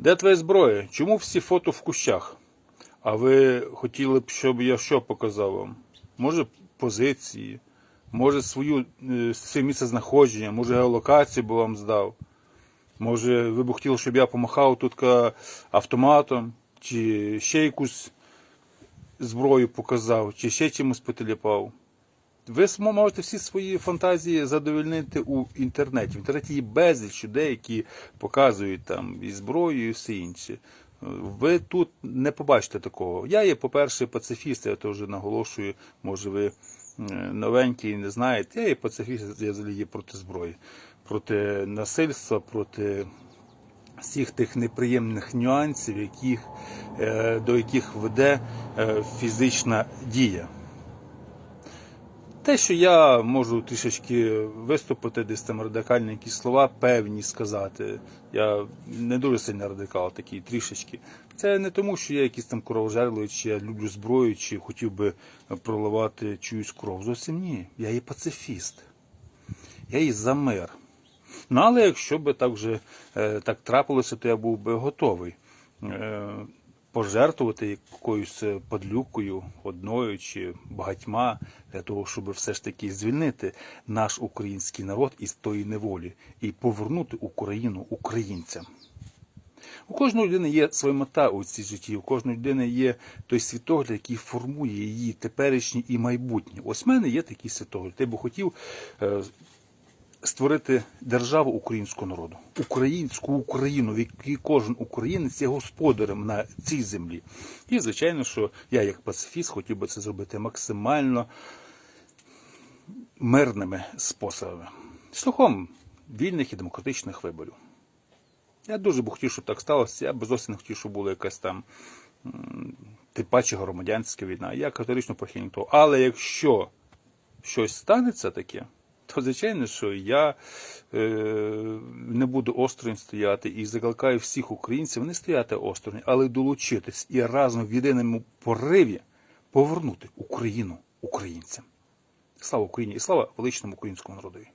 Де твоя зброя? Чому всі фото в кущах? А ви хотіли б, щоб я що показав вам? Може, позиції, може, свою, е, своє місце знаходження, може, геолокацію би вам здав. Може, ви б хотіли, щоб я помахав тут автоматом, чи ще якусь зброю показав, чи ще чимось потеліпав. Ви можете всі свої фантазії задовольнити у інтернеті. В інтернеті є безліч людей, які показують там і зброю, і все інше. Ви тут не побачите такого. Я є, по-перше, пацифіст, я то вже наголошую, може ви новенькі і не знаєте. Я є пацифіст, я взагалі є проти зброї, проти насильства, проти всіх тих неприємних нюансів, яких, е, до яких веде е, фізична дія. Те, що я можу трішечки виступити, десь там радикальні якісь слова певні сказати. Я не дуже сильно радикал, такий трішечки. Це не тому, що я якийсь там кровожерливий, чи я люблю зброю, чи хотів би проливати чиюсь кров. Зовсім ні. Я є пацифіст. Я є за мир. Ну, але якщо би так вже е, так трапилося, то я був би готовий е, пожертвувати якоюсь е, подлюкою, одною чи багатьма, для того, щоб все ж таки звільнити наш український народ із тої неволі і повернути Україну українцям. У кожної людини є своя мета у цій житті, у кожної людини є той світогляд, який формує її теперішнє і майбутнє. Ось в мене є такий світогляд. Я би хотів е, створити державу українського народу, українську Україну, в якій кожен українець є господарем на цій землі. І звичайно, що я, як пацифіст, хотів би це зробити максимально мирними способами, шляхом вільних і демократичних виборів. Я дуже б хотів, щоб так сталося. Я б зовсім не хотів, щоб була якась там тим паче громадянська війна. Я категорично прихильник того. Але якщо щось станеться таке, то звичайно, що я е, не буду осторонь стояти і закликаю всіх українців не стояти осторонь, але долучитись і разом в єдиному пориві повернути Україну українцям. Слава Україні і слава величному українському народові.